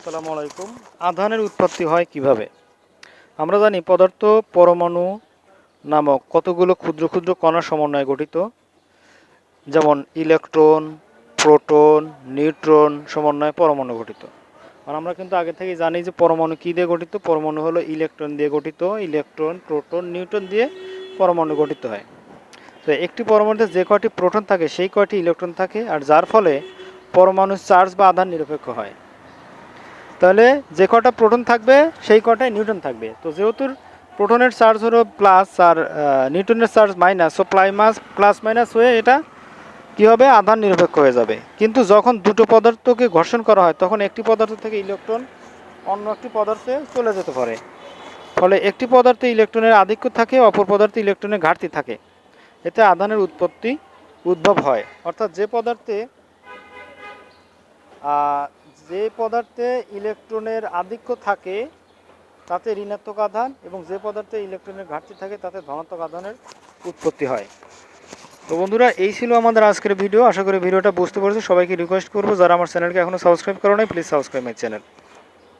আসসালামু আলাইকুম আধানের উৎপত্তি হয় কীভাবে? আমরা জানি পদার্থ পরমাণু নামক কতগুলো ক্ষুদ্র ক্ষুদ্র কণার সমন্বয়ে গঠিত। যেমন ইলেকট্রন, প্রোটন, নিউট্রন সমন্বয়ে পরমাণু গঠিত। আর আমরা কিন্তু আগে থেকেই জানি যে পরমাণু কী দিয়ে গঠিত? পরমাণু হলো ইলেকট্রন দিয়ে গঠিত। ইলেকট্রন, প্রোটন, নিউট্রন দিয়ে পরমাণু গঠিত হয়। তো একটি পরমাণুতে যে কয়টি প্রোটন থাকে, সেই কয়টি ইলেকট্রন থাকে। আর যার ফলে পরমাণু চার্জ বা আধান নিরপেক্ষ হয়। তাহলে যে কটা প্রোটন থাকবে, সেই কটাই নিউটন থাকবে। তো যেহেতু প্রোটনের চার্জ হলো প্লাস আর নিউটনের চার্জ মাইনাস সো প্লাইমাস প্লাস মাইনাস হয়ে এটা কী হবে? আধান নিরপেক্ষ হয়ে যাবে। কিন্তু যখন দুটো পদার্থকে ঘর্ষণ করা হয়, তখন একটি পদার্থ থেকে ইলেকট্রন অন্য একটি পদার্থে চলে যেতে পারে। ফলে একটি পদার্থে ইলেকট্রনের আধিক্য থাকে, অপর পদার্থে ইলেকট্রনের ঘাটতি থাকে। এতে আধানের উৎপত্তি উদ্ভব হয়। অর্থাৎ যে পদার্থে যে পদার্থে ইলেকট্রনের আধিক্য থাকে, তাতে ঋণাত্মক আধান এবং যে পদার্থে ইলেকট্রনের ঘাটতি থাকে, তাতে ধনাত্মক আধানের উৎপত্তি হয়। তো বন্ধুরা, এই ছিল আমাদের আজকের ভিডিও। আশা করি ভিডিওটা বুঝতে পারছি। সবাইকে রিকোয়েস্ট করব, যারা আমার চ্যানেলকে এখনও সাবস্ক্রাইব করো নাই প্লিজ সাবস্ক্রাইব মাই চ্যানেল